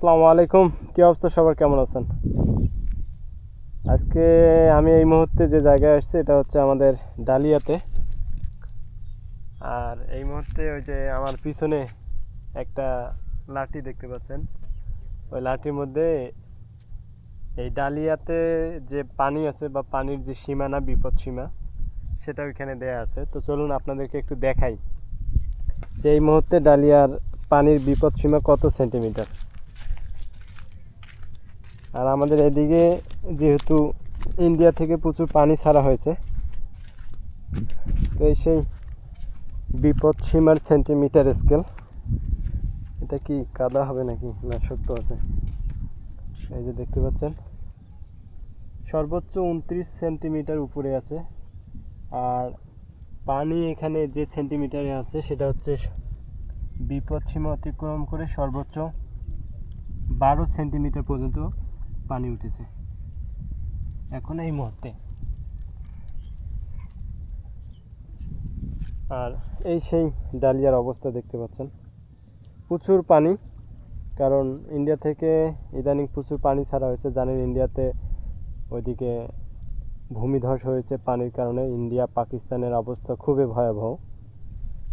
আসসালামু আলাইকুম। কী অবস্থা? সবার কেমন আছেন? আজকে আমি এই মুহূর্তে যে জায়গায় আসছি, এটা হচ্ছে আমাদের ডালিয়াতে। আর এই মুহূর্তে ওই যে আমার পিছনে একটা লাঠি দেখতে পাচ্ছেন। ওই লাঠির মধ্যে এই ডালিয়াতে যে পানি আছে বা পানির যে সীমানা বিপদ সীমা, সেটা ওইখানে দেয়া আছে। তো চলুন আপনাদেরকে একটু দেখাই যে এই মুহূর্তে ডালিয়ার পানির বিপদ সীমা কত সেন্টিমিটার? আর আমাদের এদিকে যেহেতু ইন্ডিয়া থেকে প্রচুর পানি ছাড়া হয়েছে, তো এই সেই বিপদ সীমার সেন্টিমিটার স্কেল এটা কি কাদা হবে নাকি? না শক্ত আছে। এই যে দেখতে পাচ্ছেন, সর্বোচ্চ উনত্রিশ সেন্টিমিটার উপরে আছে। আর পানি এখানে যে সেন্টিমিটারে আছে, সেটা হচ্ছে বিপদ সীমা অতিক্রম করে সর্বোচ্চ বারো সেন্টিমিটার পর্যন্ত পানি উঠেছে। এখন এই মুহূর্তে। আর এই সেই ডালিয়ার অবস্থা দেখতে পাচ্ছেন। প্রচুর পানি, কারণ ইন্ডিয়া থেকে ইদানিং প্রচুর পানি ছাড়া হয়েছে। জানেন ইন্ডিয়াতে ওইদিকে ভূমিধস হয়েছে পানির কারণে। ইন্ডিয়া, পাকিস্তানের অবস্থা খুবই ভয়াবহ।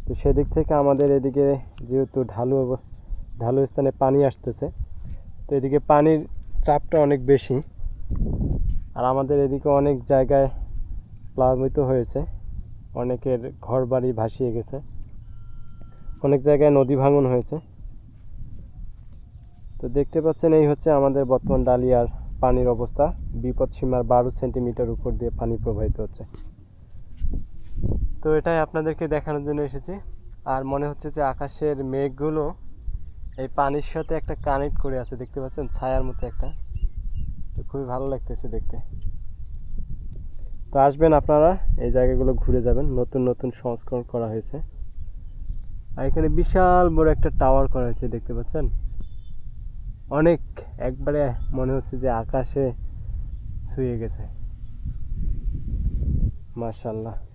তো সেদিক থেকে আমাদের এদিকে যেহেতু ঢালু ঢালু স্থানে পানি আসতেছে, তো এদিকে পানির চাপটা অনেক বেশি। আর আমাদের এদিকে অনেক জায়গায় প্লাবিত হয়েছে। অনেকের ঘর বাড়ি ভাসিয়ে গেছে। অনেক জায়গায় নদী ভাঙন হয়েছে। তো দেখতে পাচ্ছেন, এই হচ্ছে আমাদের বর্তমান ডালিয়ার পানির অবস্থা। বিপদ সীমার বারো সেন্টিমিটার উপর দিয়ে পানি প্রবাহিত হচ্ছে। তো এটাই আপনাদেরকে দেখানোর জন্য এসেছি। আর মনে হচ্ছে যে আকাশের মেঘগুলো এই পানির সাথে একটা কানেক্ট করে আছে, দেখতে পাচ্ছেন? ছায়ার মতো একটা। তো খুবই ভালো লাগতেছে দেখতে। তো আসবেন আপনারা, এই জায়গাগুলো ঘুরে যাবেন। নতুন নতুন সংস্করণ করা হয়েছে। আর এখানে বিশাল বড় একটা টাওয়ার করা হয়েছে, দেখতে পাচ্ছেন? অনেক, একবারে মনে হচ্ছে যে আকাশে ছুঁয়ে গেছে। মার্শাল্লাহ